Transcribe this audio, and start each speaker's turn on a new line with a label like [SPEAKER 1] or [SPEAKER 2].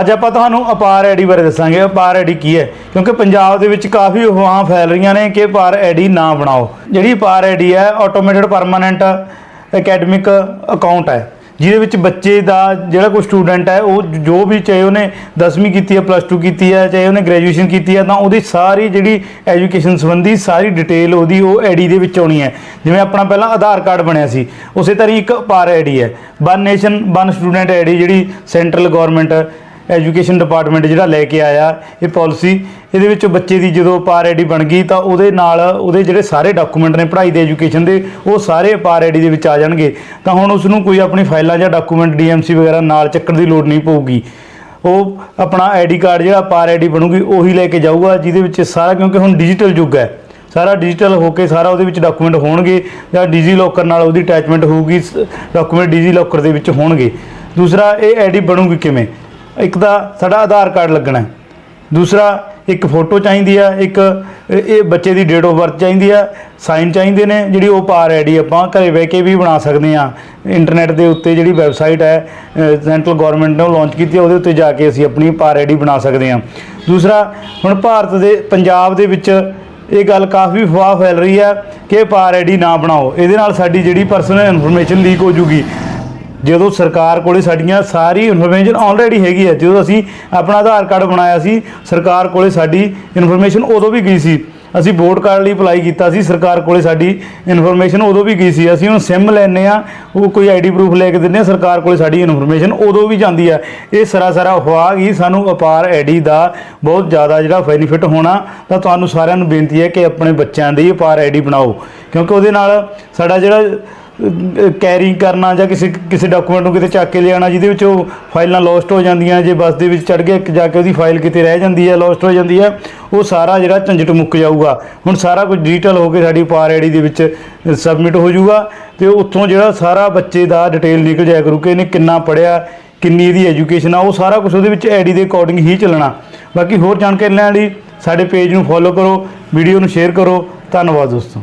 [SPEAKER 1] ਅੱਜ ਆਪਾਂ ਤੁਹਾਨੂੰ ਅਪਾਰ ਆਈਡੀ ਬਾਰੇ ਦੱਸਾਂਗੇ। ਅਪਾਰ ਆਈਡੀ ਕੀ ਹੈ? ਕਿਉਂਕਿ ਪੰਜਾਬ ਦੇ ਵਿੱਚ ਕਾਫੀ ਅਫਵਾਹਾਂ ਫੈਲ ਰਹੀਆਂ ਨੇ ਕਿ ਅਪਾਰ ਆਈਡੀ ਨਾ ਬਣਾਓ। ਜਿਹੜੀ ਅਪਾਰ ਆਈਡੀ ਹੈ ਆਟੋਮੇਟਡ ਪਰਮਾਨੈਂਟ ਅਕੈਡਮਿਕ ਅਕਾਊਂਟ ਹੈ। ਜਿਹਦੇ ਵਿੱਚ ਬੱਚੇ ਦਾ ਜਿਹੜਾ ਕੋਈ ਸਟੂਡੈਂਟ ਹੈ, ਉਹ ਜੋ ਵੀ ਚਾਹੇ ਉਹਨੇ 10ਵੀਂ ਕੀਤੀ ਹੈ ਪਲੱਸ 2 ਕੀਤੀ ਹੈ, ਚਾਹੇ ਉਹਨੇ ਗ੍ਰੈਜੂਏਸ਼ਨ ਕੀਤੀ ਹੈ, ਤਾਂ ਉਹਦੀ ਸਾਰੀ ਜਿਹੜੀ ਐਜੂਕੇਸ਼ਨ ਸੰਬੰਧੀ ਸਾਰੀ ਡਿਟੇਲ ਉਹਦੀ ਉਹ ਆਈਡੀ ਦੇ ਵਿੱਚ ਆਉਣੀ ਹੈ। ਜਿਵੇਂ ਆਪਣਾ ਪਹਿਲਾਂ ਆਧਾਰ ਕਾਰਡ ਬਣਿਆ ਸੀ, ਉਸੇ ਤਰ੍ਹਾਂ ਹੀ ਇੱਕ ਪਾਰ ਆਈਡੀ ਹੈ। One nation one student ID ਜਿਹੜੀ ਸੈਂਟਰਲ ਗਵਰਨਮੈਂਟ ਐਜੂਕੇਸ਼ਨ ਡਿਪਾਰਟਮੈਂਟ ਜਿਹੜਾ ਲੈ ਕੇ ਆਇਆ ਇਹ ਪਾਲਿਸੀ, ਇਹਦੇ ਵਿੱਚ ਬੱਚੇ ਦੀ ਜਦੋਂ ਪਾਰ ਆਈਡੀ ਬਣ ਗਈ ਤਾਂ ਉਹਦੇ ਨਾਲ ਉਹਦੇ ਜਿਹੜੇ ਸਾਰੇ ਡਾਕੂਮੈਂਟ ਨੇ ਪੜ੍ਹਾਈ ਦੇ ਐਜੂਕੇਸ਼ਨ ਦੇ, ਉਹ ਸਾਰੇ ਪਾਰ ਆਈਡੀ ਦੇ ਵਿੱਚ ਆ ਜਾਣਗੇ। ਤਾਂ ਹੁਣ ਉਸ ਨੂੰ ਕੋਈ ਆਪਣੀ ਫਾਈਲਾਂ ਜਾਂ ਡਾਕੂਮੈਂਟ ਡੀਐਮਸੀ ਵਗੈਰਾ ਨਾਲ ਚੱਕਣ ਦੀ ਲੋੜ ਨਹੀਂ ਪਊਗੀ। ਉਹ ਆਪਣਾ ਆਈਡੀ ਕਾਰਡ ਜਿਹੜਾ ਪਾਰ ਆਈਡੀ ਬਣੂਗੀ, ਉਹੀ ਲੈ ਕੇ ਜਾਊਗਾ, ਜਿਹਦੇ ਵਿੱਚ ਸਾਰਾ ਕਿਉਂਕਿ ਹੁਣ ਡਿਜੀਟਲ ਯੁੱਗ ਹੈ। ਸਾਰਾ ਡਿਜੀਟਲ ਹੋ ਕੇ ਸਾਰਾ ਉਹਦੇ ਵਿੱਚ ਡਾਕੂਮੈਂਟ ਹੋਣਗੇ ਜਾਂ ਡੀਜੀ ਲੋਕਰ ਨਾਲ ਉਹਦੀ ਅਟੈਚਮੈਂਟ ਹੋਊਗੀ ਡਾਕੂਮੈਂਟ ਡੀਜੀ ਲੋਕਰ ਦੇ ਵਿੱਚ ਹੋਣਗੇ। ਦੂਸਰਾ, ਇਹ ਆਈਡੀ ਬਣੂਗੀ ਕਿਵੇਂ? ਇੱਕ ਤਾਂ ਸਾਡਾ ਆਧਾਰ ਕਾਰਡ ਲੱਗਣਾ ਹੈ। ਦੂਸਰਾ, ਇੱਕ ਫੋਟੋ ਚਾਹੀਦੀ ਆ, ਇੱਕ ਇਹ ਬੱਚੇ ਦੀ ਡੇਟ ਆਫ ਬਰਥ ਚਾਹੀਦੀ ਆ ਸਾਈਨ ਚਾਹੀਦੇ ਨੇ, ਜਿਹੜੀ ਉਹ ਪਾਰ ਆਈਡੀ ਆਪਾਂ ਘਰੇ ਬਹਿ ਕੇ ਵੀ ਬਣਾ ਸਕਦੇ ਆ। ਇੰਟਰਨੈਟ ਦੇ ਉੱਤੇ ਜਿਹੜੀ ਵੈਬਸਾਈਟ ਹੈ ਸੈਂਟਰਲ ਗਵਰਨਮੈਂਟ ਨੇ ਲਾਂਚ ਕੀਤੀ ਹੈ ਉਹਦੇ ਉੱਤੇ ਜਾ ਕੇ ਅਸੀਂ ਆਪਣੀ ਪਾਰ ਆਈਡੀ ਬਣਾ ਸਕਦੇ ਆ। ਦੂਸਰਾ, ਹੁਣ ਭਾਰਤ ਦੇ, ਪੰਜਾਬ ਦੇ ਵਿੱਚ ਇਹ ਗੱਲ ਕਾਫੀ ਫਵਾਹ ਫੈਲ ਰਹੀ ਹੈ ਕਿ ਪਾਰ ਆਈਡੀ ਨਾ ਬਣਾਓ। ਇਹਦੇ ਨਾਲ ਸਾਡੀ ਜਿਹੜੀ ਪਰਸਨਲ ਇਨਫੋਰਮੇਸ਼ਨ ਲੀਕ ਹੋ ਜੂਗੀ ਜਦੋਂ ਸਰਕਾਰ ਕੋਲੇ ਸਾਡੀਆਂ ਸਾਰੀ ਇਨਫੋਰਮੇਸ਼ਨ ਆਲਰੇਡੀ ਹੈਗੀ ਹੈ, ਜਦੋਂ ਅਸੀਂ ਆਪਣਾ ਆਧਾਰ ਕਾਰਡ ਬਣਾਇਆ ਸੀ, ਸਰਕਾਰ ਕੋਲੇ ਸਾਡੀ ਇਨਫੋਰਮੇਸ਼ਨ ਉਦੋਂ ਵੀ ਗਈ ਸੀ। ਅਸੀਂ ਵੋਟ ਕਾਰਡ ਲਈ ਅਪਲਾਈ ਕੀਤਾ ਸੀ, ਸਰਕਾਰ ਕੋਲੇ ਸਾਡੀ ਇਨਫੋਰਮੇਸ਼ਨ ਉਦੋਂ ਵੀ ਗਈ ਸੀ। ਅਸੀਂ ਹੁਣ ਸਿਮ ਲੈਨੇ ਆ ਉਹ ਕੋਈ ਆਈਡੀ ਪ੍ਰੂਫ ਲੈ ਕੇ ਦਿੰਦੇ ਆ, ਸਰਕਾਰ ਕੋਲੇ ਸਾਡੀ ਇਨਫੋਰਮੇਸ਼ਨ ਉਦੋਂ ਵੀ ਜਾਂਦੀ ਆ ਇਹ ਸਰਾਸਰਾ ਅਫਵਾਹ ਗਈ ਸਾਨੂੰ ਅਪਾਰ ਆਈਡੀ ਦਾ ਬਹੁਤ ਜ਼ਿਆਦਾ ਜਿਹੜਾ ਬੈਨੀਫਿਟ ਹੋਣਾ, ਤਾਂ ਤੁਹਾਨੂੰ ਸਾਰਿਆਂ ਨੂੰ ਬੇਨਤੀ ਹੈ ਕਿ ਆਪਣੇ ਬੱਚਿਆਂ ਦੀ ਅਪਾਰ ਆਈਡੀ ਬਣਾਓ। ਕਿਉਂਕਿ ਉਹਦੇ ਨਾਲ ਸਾਡਾ ਜਿਹੜਾ ਕੈਰੀ ਕਰਨਾ ਜਾਂ ਕਿਸੇ ਕਿਸੇ ਡਾਕੂਮੈਂਟ ਨੂੰ ਕਿਤੇ ਚੱਕ ਕੇ ਲਿਆਉਣਾ, ਜਿਹਦੇ ਵਿੱਚ ਉਹ ਫਾਈਲਾਂ ਲੋਸਟ ਹੋ ਜਾਂਦੀਆਂ, ਜੇ ਬੱਸ ਦੇ ਵਿੱਚ ਚੜ ਗਿਆ ਇੱਕ ਜਾ ਕੇ ਉਹਦੀ ਫਾਈਲ ਕਿਤੇ ਰਹਿ ਜਾਂਦੀ ਹੈ ਲੋਸਟ ਹੋ ਜਾਂਦੀ ਹੈ, ਉਹ ਸਾਰਾ ਜਿਹੜਾ ਝੰਜਟ ਮੁੱਕ ਜਾਊਗਾ। ਹੁਣ ਸਾਰਾ ਕੁਝ ਡਿਜੀਟਲ ਹੋ ਕੇ ਸਾਡੀ ਪਾਰ ਆਈਡੀ ਦੇ ਵਿੱਚ ਸਬਮਿਟ ਹੋ ਜਾਊਗਾ ਤੇ ਉੱਥੋਂ ਜਿਹੜਾ ਸਾਰਾ ਬੱਚੇ ਦਾ ਡਿਟੇਲ ਨਿਕਲ ਜਾਇਆ ਕਰੂ ਕਿ ਇਹਨੇ ਕਿੰਨਾ ਪੜਿਆ ਕਿੰਨੀ ਇਹਦੀ ਐਜੂਕੇਸ਼ਨ ਆ, ਉਹ ਸਾਰਾ ਕੁਝ ਉਹਦੇ ਵਿੱਚ ਆਈਡੀ ਦੇ ਅਕੋਰਡਿੰਗ ਹੀ ਚੱਲਣਾ। ਬਾਕੀ ਹੋਰ ਜਾਣਕਾਰੀ ਲੈਣ ਲਈ ਸਾਡੇ ਪੇਜ ਨੂੰ ਫੋਲੋ ਕਰੋ ਵੀਡੀਓ ਨੂੰ ਸ਼ੇਅਰ ਕਰੋ। ਧੰਨਵਾਦ ਦੋਸਤੋ।